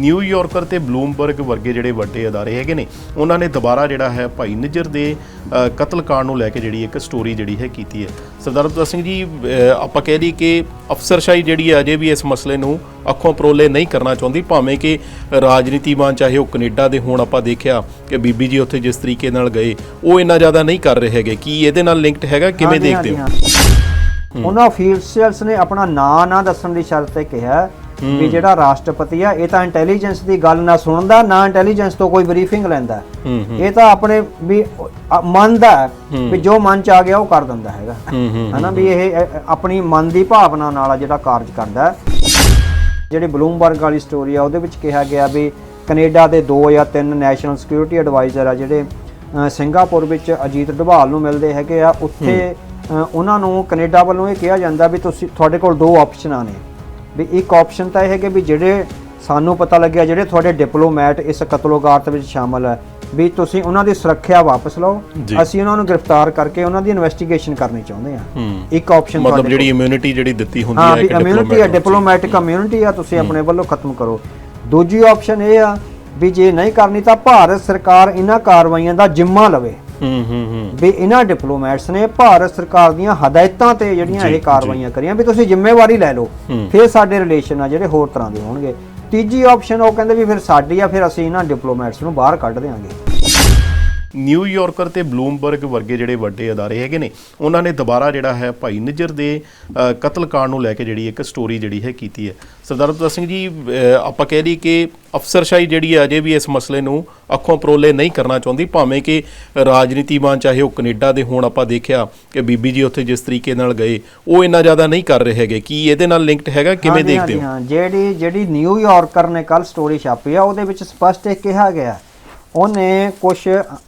ਨਿਊਯਾਰਕਰ ਤੇ ਬਲੂਮਬਰਗ ਵਰਗੇ ਜਿਹੜੇ ਵੱਡੇ ਅਦਾਰੇ ਹੈਗੇ ਨੇ ਉਹਨਾਂ ਨੇ ਦੁਬਾਰਾ ਜਿਹੜਾ ਹੈ ਭਾਈ ਨਿੱਜਰ ਦੇ ਕਤਲकांड ਨੂੰ ਲੈ ਕੇ ਜਿਹੜੀ ਇੱਕ ਸਟੋਰੀ ਜਿਹੜੀ ਹੈ ਕੀਤੀ ਹੈ। ਸਰਦਾਰ ਬਲਵੰਤ ਸਿੰਘ ਜੀ ਆਪਾਂ ਕਹਿ ਲਈ ਕਿ ਅਫਸਰਸ਼ਾਹੀ ਜਿਹੜੀ ਹੈ ਅਜੇ ਵੀ ਇਸ ਮਸਲੇ ਨੂੰ ਅੱਖੋਂ ਪਰੋਲੇ ਨਹੀਂ ਕਰਨਾ ਚਾਹੁੰਦੀ ਭਾਵੇਂ ਕਿ ਰਾਜਨੀਤੀਮਾਨ ਚਾਹੇ ਉਹ ਕੈਨੇਡਾ ਦੇ ਹੋਣ ਆਪਾਂ ਦੇਖਿਆ ਕਿ ਬੀਬੀ ਜੀ ਉੱਥੇ ਜਿਸ ਤਰੀਕੇ ਨਾਲ ਗਏ ਉਹ ਇੰਨਾ ਜ਼ਿਆਦਾ ਨਹੀਂ ਕਰ ਰਹੇ ਹੈਗੇ। ਕੀ ਇਹਦੇ ਨਾਲ ਲਿੰਕਡ ਹੈਗਾ? ਕਿਵੇਂ ਦੇਖਦੇ ਹਾਂ। ਉਹਨਾਂ ਅਫੀਸ਼ੀਅਲਸ ਨੇ ਆਪਣਾ ਨਾਂ ਨਾ ਦੱਸਣ ਦੀ ਸ਼ਰਤ ਤੇ ਕਿਹਾ ਵੀ ਜਿਹੜਾ ਰਾਸ਼ਟਰਪਤੀ ਆ ਇਹ ਤਾਂ ਇੰਟੈਲੀਜੈਂਸ ਦੀ ਗੱਲ ਨਾ ਸੁਣਦਾ ਨਾ ਇੰਟੈਲੀਜੈਂਸ ਤੋਂ ਕੋਈ ਬਰੀਫਿੰਗ ਲੈਂਦਾ। ਇਹ ਤਾਂ ਆਪਣੇ ਵੀ ਮੰਨਦਾ ਵੀ ਜੋ ਮਨ ਚ ਆ ਗਿਆ ਉਹ ਕਰ ਦਿੰਦਾ ਹੈਗਾ। ਹਨਾ ਵੀ ਇਹ ਆਪਣੀ ਮਨ ਦੀ ਭਾਵਨਾ ਨਾਲ ਆ ਜਿਹੜਾ ਕਾਰਜ ਕਰਦਾ ਹੈ। ਜਿਹੜੀ ਬਲੂਮਬਰਗ ਵਾਲੀ ਸਟੋਰੀ ਆ ਉਹਦੇ ਵਿੱਚ ਕਿਹਾ ਗਿਆ ਵੀ ਕੈਨੇਡਾ ਦੇ ਦੋ ਜਾਂ ਤਿੰਨ ਨੈਸ਼ਨਲ ਸਿਕਿਉਰਿਟੀ ਐਡਵਾਈਜ਼ਰ ਆ ਜਿਹੜੇ ਸਿੰਗਾਪੁਰ ਵਿੱਚ ਅਜੀਤ ਡੋਭਾਲ ਨੂੰ ਮਿਲਦੇ ਹੈਗੇ ਆ। ਉੱਥੇ ਉਹਨਾਂ ਨੂੰ ਕੈਨੇਡਾ ਵੱਲੋਂ ਇਹ ਕਿਹਾ ਜਾਂਦਾ ਵੀ ਤੁਸੀਂ ਤੁਹਾਡੇ ਕੋਲ ਦੋ ਆਪਸ਼ਨਾਂ ਨੇ। ਵੀ ਇੱਕ ਆਪਸ਼ਨ ਤਾਂ ਇਹ ਹੈ ਕਿ ਵੀ ਜਿਹੜੇ ਸਾਨੂੰ ਪਤਾ ਲੱਗਿਆ ਜਿਹੜੇ ਤੁਹਾਡੇ ਡਿਪਲੋਮੈਟ ਇਸ ਕਤਲੋਗਾਰਤ ਵਿੱਚ ਸ਼ਾਮਲ ਹੈ ਵੀ ਤੁਸੀਂ ਉਹਨਾਂ ਦੀ ਸੁਰੱਖਿਆ ਵਾਪਸ ਲਓ। ਅਸੀਂ ਉਹਨਾਂ ਨੂੰ ਗ੍ਰਿਫਤਾਰ ਕਰਕੇ ਉਹਨਾਂ ਦੀ ਇਨਵੈਸਟੀਗੇਸ਼ਨ ਕਰਨੀ ਚਾਹੁੰਦੇ ਹਾਂ। ਇੱਕ ਆਪਸ਼ਨ ਮਤਲਬ ਜਿਹੜੀ ਇਮਿਊਨਿਟੀ ਜਿਹੜੀ ਦਿੱਤੀ ਹੁੰਦੀ ਹਾਂ ਇੱਕ ਇਮਿਊਨਿਟੀ ਹੈ। ਡਿਪਲੋਮੈਟਿਕ ਇਮਿਊਨਿਟੀ ਆ ਤੁਸੀਂ ਆਪਣੇ ਵੱਲੋਂ ਖਤਮ ਕਰੋ। ਦੂਜੀ ਆਪਸ਼ਨ ਇਹ ਆ ਵੀ ਜੇ ਨਹੀਂ ਕਰਨੀ ਤਾਂ ਭਾਰਤ ਸਰਕਾਰ ਇਹਨਾਂ ਕਾਰਵਾਈਆਂ ਦਾ ਜ਼ਿੰਮਾ ਲਵੇ। ਹੂੰ ਹੂੰ ਹੂੰ। ਵੀ ਇਹਨਾਂ ਡਿਪਲੋਮੈਟਸ ਨੇ ਭਾਰਤ ਸਰਕਾਰ ਦੀਆਂ ਹਦਾਇਤਾਂ ਤੇ ਜਿਹੜੀਆਂ ਇਹ ਕਾਰਵਾਈਆਂ ਕਰੀਆਂ ਵੀ ਤੁਸੀਂ ਜ਼ਿੰਮੇਵਾਰੀ ਲੈ ਲਓ। ਫਿਰ ਸਾਡੇ ਰਿਲੇਸ਼ਨ ਆ ਜਿਹੜੇ ਹੋਰ ਤਰ੍ਹਾਂ ਦੇ ਹੋਣਗੇ। ਤੀਜੀ ਆਪਸ਼ਨ ਉਹ ਕਹਿੰਦੇ ਵੀ ਫਿਰ ਸਾਡੀ ਆ ਫਿਰ ਅਸੀਂ ਇਹਨਾਂ ਡਿਪਲੋਮੈਟਸ ਨੂੰ ਬਾਹਰ ਕੱਢ ਦੇਵਾਂਗੇ ਨਿਊਯਾਰਕਰ ਤੇ ਬਲੂਮਬਰਗ ਵਰਗੇ ਜਿਹੜੇ ਵੱਡੇ ਅਦਾਰੇ ਹੈਗੇ ਨੇ ਉਹਨਾਂ ਨੇ ਦੁਬਾਰਾ ਜਿਹੜਾ ਹੈ ਭਾਈ ਨਿੱਜਰ ਦੇ ਕਤਲकांड ਨੂੰ ਲੈ ਕੇ ਜਿਹੜੀ ਇੱਕ ਸਟੋਰੀ ਜਿਹੜੀ ਹੈ ਕੀਤੀ ਹੈ। ਸਰਦਾਰ ਬਲਵੰਤ ਸਿੰਘ ਜੀ ਆਪਾਂ ਕਹਿ ਲਈ ਕਿ ਅਫਸਰਸ਼ਾਹੀ ਜਿਹੜੀ ਹੈ ਅਜੇ ਵੀ ਇਸ ਮਸਲੇ ਨੂੰ ਅੱਖੋਂ ਪਰੋਲੇ ਨਹੀਂ ਕਰਨਾ ਚਾਹੁੰਦੀ ਭਾਵੇਂ ਕਿ ਰਾਜਨੀਤੀਮਾਨ ਚਾਹੇ ਉਹ ਕੈਨੇਡਾ ਦੇ ਹੋਣ ਆਪਾਂ ਦੇਖਿਆ ਕਿ ਬੀਬੀ ਜੀ ਉੱਥੇ ਜਿਸ ਤਰੀਕੇ ਨਾਲ ਗਏ ਉਹ ਇੰਨਾ ਜ਼ਿਆਦਾ ਨਹੀਂ ਕਰ ਰਹੇ ਹੈਗੇ। ਕੀ ਇਹਦੇ ਨਾਲ ਲਿੰਕਡ ਹੈਗਾ? ਕਿਵੇਂ ਦੇਖਦੇ ਹਾਂ? ਜਿਹੜੀ ਜਿਹੜੀ ਨਿਊਯਾਰਕਰ ਨੇ ਕੱਲ ਸਟੋਰੀ ਛਾਪੀ ਆ ਉਹਦੇ ਵਿੱਚ ਸਪਸ਼ਟ ਇਹ ਕਿਹਾ ਗਿਆ ਉਹਨੇ ਕੁਝ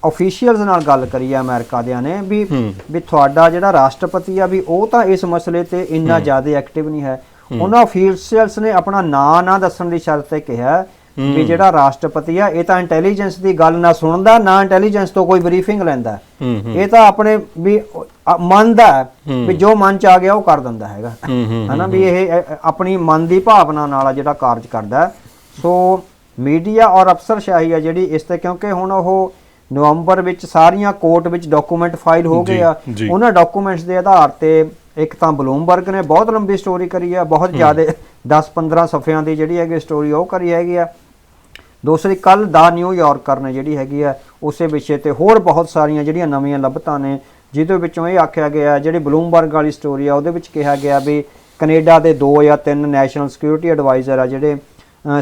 ਅਫੀਸ਼ੀਅਲਸ ਨਾਲ ਗੱਲ ਕਰੀ ਆ ਅਮਰੀਕਾ ਦਿਆਂ ਨੇ ਵੀ ਵੀ ਤੁਹਾਡਾ ਜਿਹੜਾ ਰਾਸ਼ਟਰਪਤੀ ਆ ਵੀ ਉਹ ਤਾਂ ਇਸ ਮਸਲੇ ਤੇ ਇੰਨਾ ਜ਼ਿਆਦਾ ਐਕਟਿਵ ਨਹੀਂ ਹੈ। ਉਹਨਾਂ ਅਫੀਸ਼ੀਅਲਸ ਨੇ ਆਪਣਾ ਨਾਂ ਨਾ ਦੱਸਣ ਦੀ ਸ਼ਰਤ ਤੇ ਕਿਹਾ ਵੀ ਜਿਹੜਾ ਰਾਸ਼ਟਰਪਤੀ ਆ ਇਹ ਤਾਂ ਇੰਟੈਲੀਜੈਂਸ ਦੀ ਗੱਲ ਨਾ ਸੁਣਦਾ ਨਾ ਇੰਟੈਲੀਜੈਂਸ ਤੋਂ ਕੋਈ ਬਰੀਫਿੰਗ ਲੈਂਦਾ। ਇਹ ਤਾਂ ਆਪਣੇ ਵੀ ਮੰਨਦਾ ਵੀ ਜੋ ਮਨ ਚ ਆ ਗਿਆ ਉਹ ਕਰ ਦਿੰਦਾ ਹੈਗਾ। ਹਨਾ ਵੀ ਇਹ ਆਪਣੀ ਮਨ ਦੀ ਭਾਵਨਾ ਨਾਲ ਜਿਹੜਾ ਕਾਰਜ ਕਰਦਾ। ਸੋ ਮੀਡੀਆ ਔਰ ਅਫਸਰਸ਼ਾਹੀ ਆ ਜਿਹੜੀ ਇਸ ਤੇ ਕਿਉਂਕਿ ਹੁਣ ਉਹ ਨਵੰਬਰ ਵਿੱਚ ਸਾਰੀਆਂ ਕੋਰਟ ਵਿੱਚ ਡਾਕੂਮੈਂਟ ਫਾਈਲ ਹੋ ਗਏ ਆ। ਉਹਨਾਂ ਡਾਕੂਮੈਂਟਸ ਦੇ ਆਧਾਰ ਤੇ ਇੱਕ ਤਾਂ ਬਲੂਮਬਰਗ ਨੇ ਬਹੁਤ ਲੰਬੀ ਸਟੋਰੀ ਕਰੀ ਆ ਬਹੁਤ ਜ਼ਿਆਦਾ 10-15 ਸਫ਼ਿਆਂ ਦੀ ਜਿਹੜੀ ਹੈਗੀ ਸਟੋਰੀ ਉਹ ਕਰੀ ਹੈਗੀ ਆ। ਦੂਸਰੀ ਕੱਲ ਦਾ ਨਿਊਯਾਰਕਰ ਨੇ ਜਿਹੜੀ ਹੈਗੀ ਆ ਉਸੇ ਵਿਸ਼ੇ ਤੇ ਹੋਰ ਬਹੁਤ ਸਾਰੀਆਂ ਜਿਹੜੀਆਂ ਨਵੀਆਂ ਲੱਭਤਾਂ ਨੇ ਜਿਹਦੇ ਵਿੱਚੋਂ ਇਹ ਆਖਿਆ ਗਿਆ ਜਿਹੜੀ ਬਲੂਮਬਰਗ ਵਾਲੀ ਸਟੋਰੀ ਆ ਉਹਦੇ ਵਿੱਚ ਕਿਹਾ ਗਿਆ ਵੀ ਕੈਨੇਡਾ ਦੇ ਦੋ ਜਾਂ ਤਿੰਨ ਨੈਸ਼ਨਲ ਸਿਕਿਉਰਿਟੀ ਐਡਵਾਈਜ਼ਰ ਆ ਜਿਹੜੇ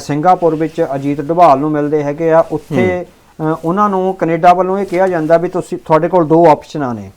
ਸਿੰਗਾਪੁਰ ਵਿੱਚ ਅਜੀਤ ਡੋਭਾਲ ਨੂੰ ਮਿਲਦੇ ਹੈਗੇ ਆ। ਉੱਥੇ ਉਹਨਾਂ ਨੂੰ ਕੈਨੇਡਾ ਵੱਲੋਂ ਇਹ ਕਿਹਾ ਜਾਂਦਾ ਵੀ ਤੁਸੀਂ ਤੁਹਾਡੇ ਕੋਲ ਦੋ ਆਪਸ਼ਨਾਂ ਨੇ।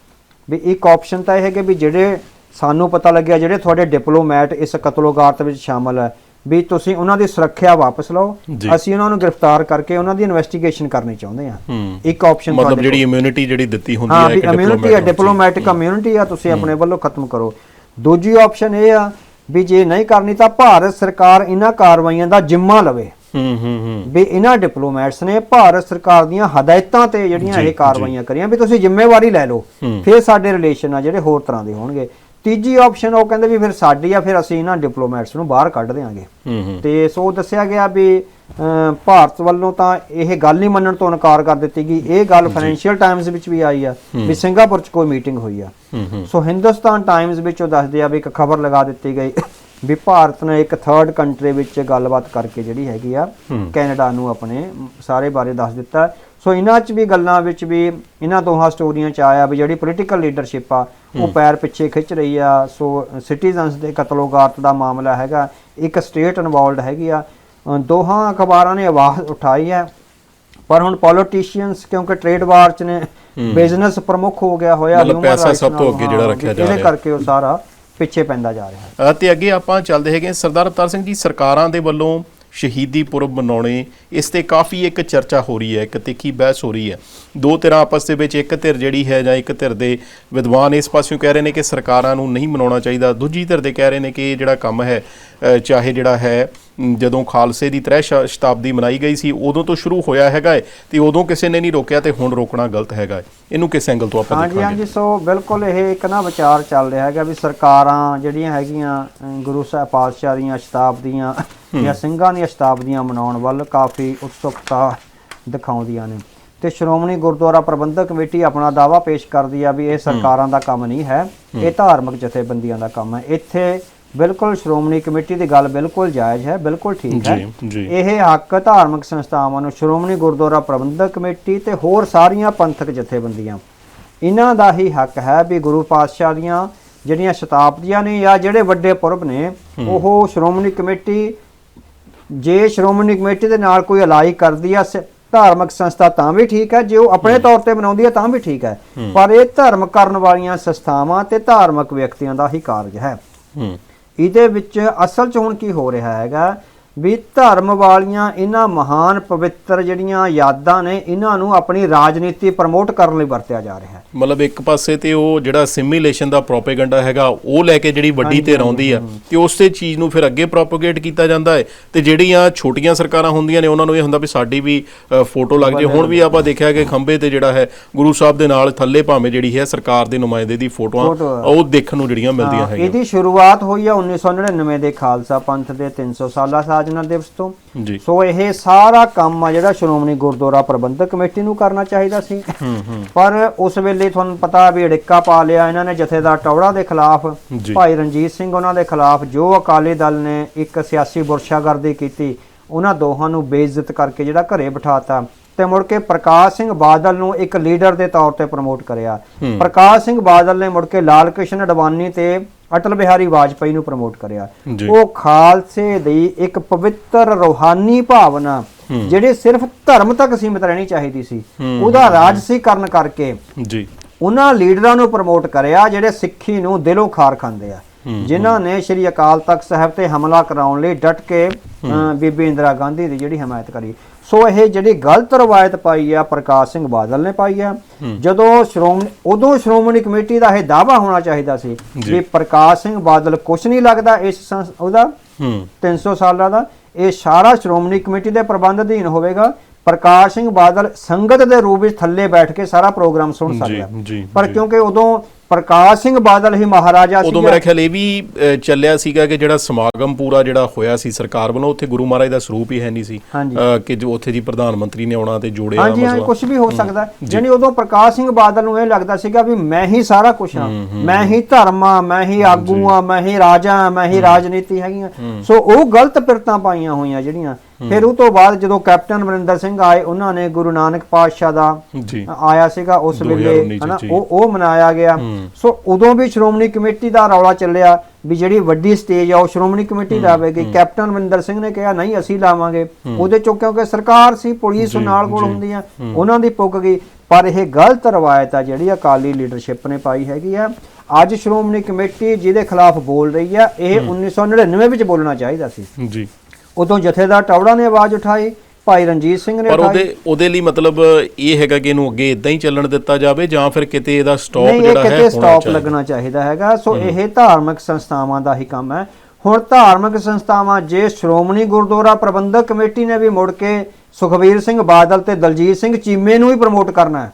ਵੀ ਇੱਕ ਆਪਸ਼ਨ ਤਾਂ ਇਹ ਹੈ ਕਿ ਵੀ ਜਿਹੜੇ ਸਾਨੂੰ ਪਤਾ ਲੱਗਿਆ ਜਿਹੜੇ ਤੁਹਾਡੇ ਡਿਪਲੋਮੈਟ ਇਸ ਕਤਲੋਗਾਰਤ ਵਿੱਚ ਸ਼ਾਮਲ ਹੈ ਵੀ ਤੁਸੀਂ ਉਹਨਾਂ ਦੀ ਸੁਰੱਖਿਆ ਵਾਪਸ ਲਓ। ਅਸੀਂ ਉਹਨਾਂ ਨੂੰ ਗ੍ਰਿਫਤਾਰ ਕਰਕੇ ਉਹਨਾਂ ਦੀ ਇਨਵੈਸਟੀਗੇਸ਼ਨ ਕਰਨੀ ਚਾਹੁੰਦੇ ਹਾਂ। ਇੱਕ ਆਪਸ਼ਨ ਮਤਲਬ ਜਿਹੜੀ ਇਮਿਊਨਿਟੀ ਜਿਹੜੀ ਦਿੱਤੀ ਹੁੰਦੀ ਹਾਂ diplomat ਨੂੰ। ਡਿਪਲੋਮੈਟਿਕ ਇਮਿਊਨਿਟੀ ਆ ਤੁਸੀਂ ਆਪਣੇ ਵੱਲੋਂ ਖਤਮ ਕਰੋ। ਦੂਜੀ ਆਪਸ਼ਨ ਇਹ ਆ ਵੀ ਜੇ ਨਹੀਂ ਕਰਨੀ ਤਾਂ ਭਾਰਤ ਸਰਕਾਰ ਇਹਨਾਂ ਕਾਰਵਾਈਆਂ ਦਾ ਜ਼ਿੰਮਾ ਲਵੇ। ਹੂੰ ਹੂੰ ਹੂੰ। ਵੀ ਇਹਨਾਂ ਡਿਪਲੋਮੈਟਸ ਨੇ ਭਾਰਤ ਸਰਕਾਰ ਦੀਆਂ ਹਦਾਇਤਾਂ ਤੇ ਜਿਹੜੀਆਂ ਇਹ ਕਾਰਵਾਈਆਂ ਕਰੀਆਂ ਵੀ ਤੁਸੀਂ ਜ਼ਿੰਮੇਵਾਰੀ ਲੈ ਲਓ। ਫਿਰ ਸਾਡੇ ਰਿਲੇਸ਼ਨ ਆ ਜਿਹੜੇ ਹੋਰ ਤਰ੍ਹਾਂ ਦੇ ਹੋਣਗੇ। ਤੀਜੀ ਆਪਸ਼ਨ ਉਹ ਕਹਿੰਦੇ ਵੀ ਫਿਰ ਸਾਡੀ ਆ ਫਿਰ ਅਸੀਂ ਇਹਨਾਂ ਡਿਪਲੋਮੈਟਸ ਨੂੰ ਬਾਹਰ ਕੱਢ ਹੂੰ ਤੇ ਸੋ ਦੱਸਿਆ ਗਿਆ ਵੀ ਭਾਰਤ ਵੱਲੋਂ ਤਾਂ ਇਹ ਗੱਲ ਨਹੀਂ ਮੰਨਣ ਤੋਂ ਇਨਕਾਰ ਕਰ ਦਿੱਤੀ ਗਈ। ਇਹ ਗੱਲ ਫਾਈਨੈਂਸ਼ੀਅਲ ਟਾਈਮਜ਼ ਵਿੱਚ ਵੀ ਆਈ ਆ ਵੀ ਸਿੰਗਾਪੁਰ 'ਚ ਕੋਈ ਮੀਟਿੰਗ ਹੋਈ ਆ। ਸੋ ਹਿੰਦੁਸਤਾਨ ਟਾਈਮਜ਼ ਵਿੱਚ ਉਹ ਦੱਸਦੇ ਆ ਵੀ ਇੱਕ ਖਬਰ ਲਗਾ ਦਿੱਤੀ ਗਈ ਵੀ ਭਾਰਤ ਨੇ ਇੱਕ ਥਰਡ ਕੰਟਰੀ ਵਿੱਚ ਗੱਲਬਾਤ ਕਰਕੇ ਜਿਹੜੀ ਹੈਗੀ ਆ। ਕੈਨੇਡਾ ਨੂੰ ਆਪਣੇ ਸਾਰੇ ਬਾਰੇ ਦੱਸ ਦਿੱਤਾ। ਸੋ ਇਹਨਾਂ 'ਚ ਵੀ ਗੱਲਾਂ ਵਿੱਚ ਵੀ ਇਹਨਾਂ ਦੋਹਾਂ ਸਟੋਰੀਆਂ 'ਚ ਆਇਆ ਵੀ ਜਿਹੜੀ ਪੋਲੀਟੀਕਲ ਲੀਡਰਸ਼ਿਪ ਆ ਉਹ ਪੈਰ ਪਿੱਛੇ ਖਿੱਚ ਰਹੀ ਆ। ਸੋ ਸਿਟੀਜ਼ਨਸ ਦੇ ਕਤਲੋਗਾਰਤ ਦਾ ਮਾਮਲਾ ਹੈਗਾ। ਇੱਕ ਸਟੇਟ ਇਨਵੋਲਡ ਹੈਗੀ ਆ। ਦੋਹਾਂ ਅਖਬਾਰਾਂ ਨੇ ਆਵਾਜ਼ ਉਠਾਈ ਹੈ। ਪਰ ਹੁਣ ਪੋਲੀਟੀਸ਼ੀਅਨਸ ਕਿਉਂਕਿ ਟ੍ਰੇਡ ਵਾਰ ਚ ਨੇ ਬਿਜ਼ਨਸ ਪ੍ਰਮੁੱਖ ਹੋ ਗਿਆ ਹੋਇਆ human ਪੈਸਾ ਸਭ ਤੋਂ ਅੱਗੇ ਜਿਹੜਾ ਰੱਖਿਆ ਜਾ ਇਹਦੇ ਰਿਹਾ। ਕਰਕੇ ਉਹ ਸਾਰਾ ਪਿੱਛੇ ਪੈਂਦਾ ਜਾ ਰਿਹਾ। ਹੈ ਤੇ ਅੱਗੇ ਆਪਾਂ ਚੱਲਦੇ ਹੈਗੇ। ਸਰਦਾਰ ਅਵਤਾਰ ਸਿੰਘ ਜੀ ਸਰਕਾਰਾਂ ਦੇ ਵੱਲੋਂ ਸ਼ਹੀਦੀ ਪੁਰਬ ਮਨਾਉਣੇ, ਇਸ ਤੇ ਕਾਫੀ ਇੱਕ ਚਰਚਾ ਹੋ ਰਹੀ ਹੈ, ਇੱਕ ਤਿੱਖੀ ਬਹਿਸ ਹੋ ਰਹੀ ਹੈ। ਦੋ ਧਿਰਾਂ ਆਪਸ ਦੇ ਵਿੱਚ ਇੱਕ ਧਿਰ ਜਿਹੜੀ ਹੈ ਜਾਂ ਇੱਕ ਧਿਰ ਦੇ ਵਿਦਵਾਨ ਇਸ ਪਾਸਿਓਂ ਕਹਿ ਰਹੇ ਨੇ ਕਿ ਸਰਕਾਰਾਂ ਨੂੰ ਨਹੀਂ ਮਨਾਉਣਾ ਚਾਹੀਦਾ। ਦੂਜੀ ਧਿਰ ਦੇ ਕਹਿ ਰਹੇ ਨੇ ਕਿ ਇਹ ਜਿਹੜਾ ਕੰਮ ਹੈ ਚਾਹੇ ਜਿਹੜਾ ਹੈ ਜਦੋਂ ਖਾਲਸੇ ਦੀ ਤ੍ਰੈ ਸ਼ਤਾਬਦੀ ਮਨਾਈ ਗਈ ਸੀ ਉਦੋਂ ਤੋਂ ਸ਼ੁਰੂ ਹੋਇਆ ਹੈਗਾ ਤੇ ਉਦੋਂ ਕਿਸੇ ਨੇ ਨਹੀਂ ਰੋਕਿਆ ਤੇ ਹੁਣ ਰੋਕਣਾ ਗਲਤ ਹੈਗਾ ਇਹਨੂੰ ਕਿਸ ਐਂਗਲ ਤੋਂ ਆਪਾਂ ਹਾਂਜੀ ਦੇਖਾਂਗੇ? ਹਾਂਜੀ ਸੋ ਬਿਲਕੁਲ ਇਹ ਇੱਕ ਨਾ ਵਿਚਾਰ ਚੱਲ ਰਿਹਾ ਹੈਗਾ ਵੀ ਸਰਕਾਰਾਂ ਜਿਹੜੀਆਂ ਹੈਗੀਆਂ ਗੁਰੂ ਸਾਹਿਬ ਪਾਤਸ਼ਾਹ ਦੀਆਂ ਸ਼ਤਾਬਦੀਆਂ ਜਾਂ ਸਿੰਘਾਂ ਦੀਆਂ ਸ਼ਤਾਬਦੀਆਂ ਮਨਾਉਣ ਵੱਲ ਕਾਫੀ ਉਤਸੁਕਤਾ ਦਿਖਾਉਂਦੀਆਂ ਨੇ। ਤੇ ਸ਼੍ਰੋਮਣੀ ਗੁਰਦੁਆਰਾ ਪ੍ਰਬੰਧਕ ਕਮੇਟੀ ਆਪਣਾ ਦਾਵਾ ਪੇਸ਼ ਕਰਦੀ ਆ ਵੀ ਇਹ ਸਰਕਾਰਾਂ ਦਾ ਕੰਮ ਨਹੀਂ ਹੈ। ਇਹ ਧਾਰਮਿਕ ਜਥੇਬੰਦੀਆਂ ਦਾ ਕੰਮ ਹੈ। ਇੱਥੇ ਬਿਲਕੁਲ ਸ਼੍ਰੋਮਣੀ ਕਮੇਟੀ ਦੀ ਗੱਲ ਬਿਲਕੁਲ ਜਾਇਜ਼ ਹੈ ਬਿਲਕੁਲ ਠੀਕ ਹੈ। ਇਹ ਹੱਕ ਧਾਰਮਿਕ ਸੰਸਥਾਵਾਂ ਨੂੰ ਸ਼੍ਰੋਮਣੀ ਗੁਰਦੁਆਰਾ ਪ੍ਰਬੰਧਕ ਕਮੇਟੀ ਤੇ ਹੋਰ ਸਾਰੀਆਂ ਪੰਥਕ ਜਥੇਬੰਦੀਆਂ। ਇਹਨਾਂ ਦਾ ਹੀ ਹੱਕ ਹੈ ਵੀ ਗੁਰੂ ਪਾਤਸ਼ਾਹ ਦੀਆਂ ਜਿਹੜੀਆਂ ਸ਼ਤਾਬਦੀਆਂ ਨੇ ਜਾਂ ਜਿਹੜੇ ਵੱਡੇ ਪੁਰਬ ਨੇ ਉਹ ਸ਼੍ਰੋਮਣੀ ਕਮੇਟੀ ਜੇ ਸ਼੍ਰੋਮਣੀ ਕਮੇਟੀ ਦੇ ਨਾਲ ਕੋਈ ਅਲਾਈ ਕਰਦੀ ਆ ਧਾਰਮਿਕ ਸੰਸਥਾ ਤਾਂ ਵੀ ਠੀਕ ਹੈ ਜੇ ਉਹ ਆਪਣੇ ਤੌਰ ਤੇ ਬਣਾਉਂਦੀ ਹੈ ਤਾਂ ਵੀ ਠੀਕ ਹੈ। ਪਰ ਇਹ ਧਰਮ ਕਰਨ ਵਾਲੀਆਂ ਸੰਸਥਾਵਾਂ ਤੇ ਧਾਰਮਿਕ ਵਿਅਕਤੀਆਂ ਦਾ ਹੀ ਕਾਰਜ ਹੂੰ। ਇਹਦੇ ਵਿੱਚ ਅਸਲ 'ਚ ਹੁਣ ਕੀ ਹੋ ਰਿਹਾ ਹੈਗਾ ਵੀ ਧਰਮ ਵਾਲੀਆਂ ਇਹਨਾਂ ਮਹਾਨ ਪਵਿੱਤਰ ਜਿਹੜੀਆਂ ਯਾਦਾਂ ਨੇ ਇਹਨਾਂ ਨੂੰ ਆਪਣੀ ਰਾਜਨੀਤੀ ਪ੍ਰਮੋਟ ਕਰਨ ਲਈ ਵਰਤਿਆ ਜਾ ਰਿਹਾ ਹੈ। ਮਤਲਬ ਇੱਕ ਪਾਸੇ ਤੇ ਉਹ ਜਿਹੜਾ ਸਿਮੂਲੇਸ਼ਨ ਦਾ ਪ੍ਰੋਪੇਗੈਂਡਾ ਹੈਗਾ ਉਹ ਲੈ ਕੇ ਜਿਹੜੀ ਵੱਡੀ ਧਿਰ ਆਉਂਦੀ ਆ ਤੇ ਉਸੇ ਚੀਜ਼ ਨੂੰ ਫਿਰ ਅੱਗੇ ਪ੍ਰੋਪਗੇਟ ਕੀਤਾ ਜਾਂਦਾ ਹੈ ਤੇ ਜਿਹੜੀਆਂ ਛੋਟੀਆਂ ਸਰਕਾਰਾਂ ਹੁੰਦੀਆਂ ਨੇ ਉਹਨਾਂ ਨੂੰ ਇਹ ਹੁੰਦਾ ਵੀ ਸਾਡੀ ਵੀ ਫੋਟੋ ਲੱਗ ਜੇ। ਹੁਣ ਵੀ ਆਪਾਂ ਦੇਖਿਆ ਕਿ ਖੰਬੇ ਤੇ ਜਿਹੜਾ ਹੈ ਗੁਰੂ ਸਾਹਿਬ ਦੇ ਨਾਲ ਥੱਲੇ ਭਾਵੇਂ ਜਿਹੜੀ ਹੈ ਸਰਕਾਰ ਦੇ ਨੁਮਾਇੰਦੇ ਦੀ ਫੋਟੋਆਂ। ਉਹ ਦੇਖਣ ਨੂੰ ਜਿਹੜੀਆਂ ਮਿਲਦੀਆਂ ਹੈਗੀਆਂ। ਇਹਦੀ ਸ਼ੁਰੂਆਤ ਹੋਈ ਆ 1999 ਦੇ ਖਾਲਸਾ ਪੰਥ ਦੇ 300 ਸਾਲਾ ਸਾਜਨਾ ਦਿਵਸ ਤੋਂ। ਜੀ। ਸੋ ਇਹ ਸਾਰਾ ਕੰਮ ਆ ਜਿਹੜਾ ਸ਼੍ਰੋਮਣੀ ਗੁਰਦੁਆਰਾ ਪ੍ਰਬੰਧਕ ਕਮੇਟੀ ਨੂੰ ਕਰਨਾ ਚਾਹੀਦਾ ਸੀ। ਪਰ ਉਸ ਵੇਲੇ ਤੁਹਾਨੂੰ ਪਤਾ ਵੀ ਅੜਿੱਕਾ ਪਾ ਲਿਆ ਇਹਨਾਂ ਨੇ ਜਥੇਦਾਰ ਟੌੜਾ ਦੇ ਖਿਲਾਫ। ਭਾਈ ਰਣਜੀਤ ਸਿੰਘ ਉਹਨਾਂ ਦੇ ਖਿਲਾਫ ਜੋ ਅਕਾਲੀ ਦਲ ਨੇ ਇੱਕ ਸਿਆਸੀ ਬੁਰਸ਼ਾਗਰਦੀ ਕੀਤੀ ਉਹਨਾਂ ਦੋਹਾਂ ਨੂੰ ਬੇਇੱਜ਼ਤ ਕਰਕੇ ਜਿਹੜਾ ਘਰੇ ਬਿਠਾਤਾ ਤੇ ਮੁੜ ਕੇ ਪ੍ਰਕਾਸ਼ ਸਿੰਘ ਬਾਦਲ ਨੂੰ ਇੱਕ ਲੀਡਰ ਦੇ ਤੌਰ ਤੇ ਪ੍ਰਮੋਟ ਕਰਿਆ। ਪ੍ਰਕਾਸ਼ ਸਿੰਘ ਬਾਦਲ ਨੇ ਮੁੜ ਕੇ ਲਾਲ ਕ੍ਰਿਸ਼ਨ ਅਡਵਾਨੀ ਤੇ ਅਟਲ ਬਿਹਾਰੀ ਵਾਜਪਾਈ ਨੂੰ ਪ੍ਰਮੋਟ ਕਰਿਆ। ਉਹ ਖਾਲਸੇ ਦੀ ਇੱਕ ਪਵਿੱਤਰ ਰੋਹਾਨੀ ਭਾਵਨਾ ਜਿਹੜੀ ਸਿਰਫ ਧਰਮ ਤੱਕ ਸੀਮਿਤ ਰਹਿਣੀ ਚਾਹੀਦੀ ਸੀ ਉਹਦਾ ਰਾਜਸੀਕਰਨ ਕਰਕੇ ਜੀ। ਉਹਨਾਂ ਲੀਡਰਾਂ ਨੂੰ ਪ੍ਰਮੋਟ ਕਰਿਆ ਜਿਹੜੇ ਸਿੱਖੀ ਨੂੰ ਦਿਲੋਂ ਖਾਰ ਖਾਂਦੇ ਆ। ਜਿਨ੍ਹਾਂ ਨੇ ਸ਼੍ਰੀ ਅਕਾਲ ਤਖਤ ਸਾਹਿਬ ਤੇ ਹਮਲਾ ਕਰਾਉਣ ਲਈ ਡਟ ਕੇ ਬੀਬੀ ਇੰਦਰਾ ਗਾਂਧੀ ਦੀ ਜਿਹੜੀ ਹਮਾਇਤ ਕਰੀ। ਸੋ ਇਹ ਜਿਹੜੀ ਗਲਤ ਰਵਾਇਤ ਪਾਈ ਆ ਪ੍ਰਕਾਸ਼ ਸਿੰਘ ਬਾਦਲ ਨੇ ਪਾਈ ਆ। ਜਦੋਂ ਸ਼੍ਰੋਮਣੀ ਉਦੋਂ ਸ਼੍ਰੋਮਣੀ ਕਮੇਟੀ ਦਾ ਇਹ ਦਾਵਾ ਹੋਣਾ ਚਾਹੀਦਾ ਸੀ ਵੀ ਪ੍ਰਕਾਸ਼ ਸਿੰਘ ਬਾਦਲ ਕੁਝ ਨਹੀਂ ਲੱਗਦਾ ਇਸ ਉਹਦਾ ਹੂੰ। 300 ਸਾਲਾਂ ਦਾ। ਇਹ ਸਾਰਾ ਸ਼੍ਰੋਮਣੀ ਕਮੇਟੀ ਦੇ ਪ੍ਰਬੰਧ ਅਧੀਨ ਹੋਵੇਗਾ। ਪ੍ਰਕਾਸ਼ ਸਿੰਘ ਬਾਦਲ ਸੰਗਤ ਦੇ ਰੂਪ ਵਿੱਚ ਥੱਲੇ ਬੈਠ ਕੇ ਸਾਰਾ ਪ੍ਰੋਗਰਾਮ ਸੁਣ ਸਕਦਾ। ਪਰ ਕਿਉਂਕਿ ਉਦੋਂ ਪ੍ਰਕਾਸ਼ ਸਿੰਘ ਬਾਦਲ ਹੀ ਮਹਾਰਾਜਾ ਉਦੋਂ ਸੀ ਮੇਰਾ ਖਿਆਲ ਇਹ ਵੀ ਚੱਲਿਆ ਸੀਗਾ ਕਿ ਜਿਹੜਾ ਸਮਾਗਮ ਪੂਰਾ ਜਿਹੜਾ ਹੋਇਆ ਸੀ ਸਰਕਾਰ ਵੱਲੋਂ ਉੱਥੇ ਗੁਰੂ ਮਹਾਰਾਜ ਦਾ ਸਰੂਪ ਹੀ ਹੈ ਨਹੀਂ ਸੀ। ਕਿ ਜੋ ਉੱਥੇ ਦੀ ਪ੍ਰਧਾਨ ਮੰਤਰੀ ਨੇ ਆਉਣਾ ਤੇ ਜੋੜਿਆ ਹਾਂਜੀ ਹਾਂ ਕੁਝ ਵੀ ਹੋ ਸਕਦਾ। ਜਾਨੀ ਉਦੋਂ ਪ੍ਰਕਾਸ਼ ਸਿੰਘ ਬਾਦਲ ਨੂੰ ਇਹ ਲੱਗਦਾ ਸੀਗਾ ਵੀ ਮੈਂ ਹੀ ਸਾਰਾ ਕੁਝ ਹਾਂ। ਮੈਂ ਹੀ। ਧਰਮ ਆ ਮੈਂ ਹੀ ਆਗੂ ਆ ਮੈਂ ਹੀ ਰਾਜਾ ਆ ਮੈਂ ਹੀ ਰਾਜਨੀਤੀ ਹੈਗੀਆਂ ਸੋ ਉਹ ਗਲਤ ਪਿਰਤਾਂ ਪਾਈਆਂ ਹੋਈਆਂ ਜਿਹੜੀਆਂ ਫਿਰ ਉਹ ਤੋਂ ਬਾਅਦ ਜਦੋਂ ਕੈਪਟਨ ਅਮਰਿੰਦਰ ਸਿੰਘ ਆਏ ਉਹਨਾਂ ਨੇ ਗੁਰੂ ਨਾਨਕ ਪਾਤਸ਼ਾਹ ਦਾ ਆਇਆ ਸੀਗਾ ਉਸ 2019 ਵੇਲੇ ਹਨਾ। ਉਹ ਉਹ ਮਨਾਇਆ ਗਿਆ। ਸੋ ਉਦੋਂ ਵੀ ਸ਼੍ਰੋਮਣੀ ਕਮੇਟੀ ਦਾ ਰੌਲਾ ਚੱਲਿਆ ਵੀ ਜਿਹੜੀ ਵੱਡੀ ਸਟੇਜ ਆ ਉਹ ਸ਼੍ਰੋਮਣੀ ਕਮੇਟੀ ਲਾਵੇਗੀ। ਕੈਪਟਨ ਅਮਰਿੰਦਰ ਸਿੰਘ ਨੇ ਕਿਹਾ ਨਹੀਂ ਅਸੀਂ ਲਾਵਾਂਗੇ। ਉਹਦੇ ਚੋਂ ਕਿਉਂਕਿ ਸਰਕਾਰ ਸੀ ਪੁਲਿਸ ਨਾਲ ਕੋਲ ਹੁੰਦੀ ਆ ਉਹਨਾਂ ਦੀ ਪੁੱਗ ਗਈ। ਪਰ ਇਹ ਗਲਤ ਰਵਾਇਤ ਆ ਜਿਹੜੀ ਅਕਾਲੀ ਲੀਡਰਸ਼ਿਪ ਨੇ ਪਾਈ ਹੈਗੀ ਆ। ਅੱਜ ਸ਼੍ਰੋਮਣੀ ਕਮੇਟੀ ਜਿਹਦੇ ਖਿਲਾਫ ਬੋਲ ਰਹੀ ਆ ਇਹ 1999 ਵਿੱਚ ਬੋਲਣਾ ਚਾਹੀਦਾ ਸੀ। ਜੀ। ਉਦੋਂ ਜਥੇਦਾਰ ਟੌੜਾ ਨੇ ਆਵਾਜ਼ ਉਠਾਈ ਭਾਈ ਰਣਜੀਤ ਸਿੰਘ ਨੇ ਪਰ ਉਹਦੇ ਉਹਦੇ ਲਈ ਮਤਲਬ ਇਹ ਹੈਗਾ ਕਿ ਇਹਨੂੰ ਅੱਗੇ ਇਦਾਂ ਹੀ ਚੱਲਣ ਦਿੱਤਾ ਜਾਵੇ ਜਾਂ ਫਿਰ ਕਿਤੇ ਇਹਦਾ ਸਟਾਪ ਨਹੀਂ ਇਹ ਜਿਹੜਾ ਹੈ ਕਿਤੇ ਹੋਣਾ ਸਟਾਪ ਲੱਗਣਾ ਚਾਹੀਦਾ ਹੈਗਾ। ਸੋ ਇਹ ਧਾਰਮਿਕ ਸੰਸਥਾਵਾਂ ਦਾ ਹੀ ਕੰਮ ਹੈ। ਹੁਣ ਧਾਰਮਿਕ ਸੰਸਥਾਵਾਂ ਜੇ ਸ਼੍ਰੋਮਣੀ ਗੁਰਦੁਆਰਾ ਪ੍ਰਬੰਧਕ ਕਮੇਟੀ ਨੇ ਵੀ ਮੁੜ ਕੇ ਸੁਖਬੀਰ ਸਿੰਘ ਬਾਦਲ ਤੇ ਦਲਜੀਤ ਸਿੰਘ ਚੀਮੇ ਨੂੰ ਹੀ ਪ੍ਰਮੋਟ ਕਰਨਾ ਹੈ।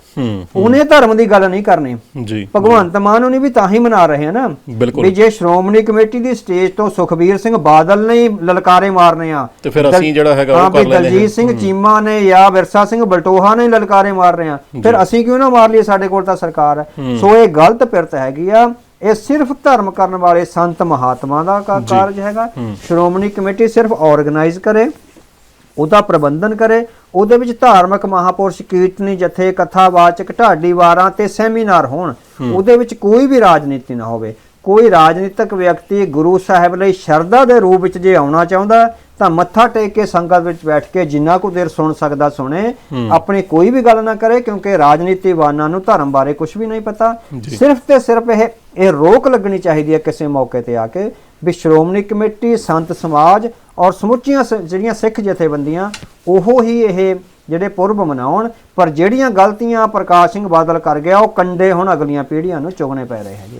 ਉਹਨੇ ਧਰਮ ਦੀ ਗੱਲ ਨਹੀਂ ਕਰਨੀ। ਜੀ। ਭਗਵੰਤ ਮਾਨ ਉਹਨੇ ਵੀ ਤਾਂ ਹੀ ਮਨਾ ਰਹੇ ਆ ਨਾ। ਬਿਲਕੁਲ। ਵੀ ਜੇ ਸ਼੍ਰੋਮਣੀ ਕਮੇਟੀ ਦੀ ਸਟੇਜ ਤੋਂ ਸੁਖਬੀਰ ਸਿੰਘ ਬਾਦਲ ਨੇ ਲਲਕਾਰੇ ਮਾਰਨੇ ਆ ਤੇ ਫਿਰ ਅਸੀਂ ਜਿਹੜਾ ਹੈਗਾ ਉਹ ਕਰ ਹਾਂ। ਦਲਜੀਤ ਸਿੰਘ ਚੀਮਾ ਨੇ ਜਾਂ ਵਿਰਸਾ ਸਿੰਘ ਬਲਟੋਹਾ ਨੇ ਲਲਕਾਰੇ ਮਾਰ ਰਹੇ ਆ। ਫਿਰ ਅਸੀਂ ਕਿਉਂ ਨਾ ਮਾਰ ਲਈਏ ਸਾਡੇ ਕੋਲ ਤਾਂ ਸਰਕਾਰ ਹੈ। ਸੋ ਇਹ ਗਲਤ ਪਿਰਤ ਹੈਗੀ ਆ। ਇਹ ਸਿਰਫ ਧਰਮ ਕਰਨ ਵਾਲੇ ਸੰਤ ਮਹਾਤਮਾ ਦਾ ਕਾਰਜ ਹੈਗਾ। ਸ਼੍ਰੋਮਣੀ ਕਮੇਟੀ ਸਿਰਫ ਆਰਗੇਨਾਈਜ਼ ਕਰੇ ਉਹਦਾ ਪ੍ਰਬੰਧਨ ਕਰੇ ਉਹਦੇ ਵਿੱਚ ਧਾਰਮਿਕ ਮਹਾਪੁਰਸ਼ ਕੀਰਤਨੀ ਜਥੇ ਕਥਾਵਾਚਕ ਢਾਡੀ ਵਾਰਾਂ ਤੇ ਸੈਮੀਨਾਰ ਹੋਣ ਉਹਦੇ ਵਿੱਚ ਕੋਈ ਵੀ ਰਾਜਨੀਤੀ ਨਾ ਹੋਵੇ। ਕੋਈ ਰਾਜਨੀਤਿਕ ਵਿਅਕਤੀ ਗੁਰੂ ਸਾਹਿਬ ਲਈ ਸ਼ਰਧਾ ਦੇ ਰੂਪ ਵਿੱਚ ਜੇ ਆਉਣਾ ਚਾਹੁੰਦਾ ਤਾਂ ਮੱਥਾ ਟੇਕ ਕੇ ਸੰਗਤ ਵਿੱਚ ਬੈਠ ਕੇ ਜਿੰਨਾ ਕੁ ਦੇਰ ਸੁਣ ਸਕਦਾ ਸੁਣੇ ਆਪਣੀ ਕੋਈ ਵੀ ਗੱਲ ਨਾ ਕਰੇ ਕਿਉਂਕਿ ਰਾਜਨੀਤੀਵਾਨਾਂ ਨੂੰ ਧਰਮ ਬਾਰੇ ਕੁਝ ਵੀ ਨਹੀਂ ਪਤਾ। ਸਿਰਫ ਤੇ ਸਿਰਫ ਇਹ ਇਹ ਰੋਕ ਲੱਗਣੀ ਚਾਹੀਦੀ ਹੈ ਕਿਸੇ ਮੌਕੇ ਤੇ ਆ ਕੇ ਵੀ ਸ਼੍ਰੋਮਣੀ ਕਮੇਟੀ ਸੰਤ ਸਮਾਜ ਔਰ ਸਮੁੱਚੀਆਂ ਜਿਹੜੀਆਂ ਸਿੱਖ ਜਥੇਬੰਦੀਆਂ ਉਹ ਹੀ ਇਹ ਜਿਹੜੇ ਪੁਰਬ ਮਨਾਉਣ ਪਰ ਜਿਹੜੀਆਂ ਗਲਤੀਆਂ ਪ੍ਰਕਾਸ਼ ਸਿੰਘ ਬਾਦਲ ਕਰ ਗਿਆ ਉਹ ਕੰਡੇ ਹੁਣ ਅਗਲੀਆਂ ਪੀੜ੍ਹੀਆਂ ਨੂੰ ਚੁਗਣੇ ਪੈ ਰਹੇ ਹੈਗੇ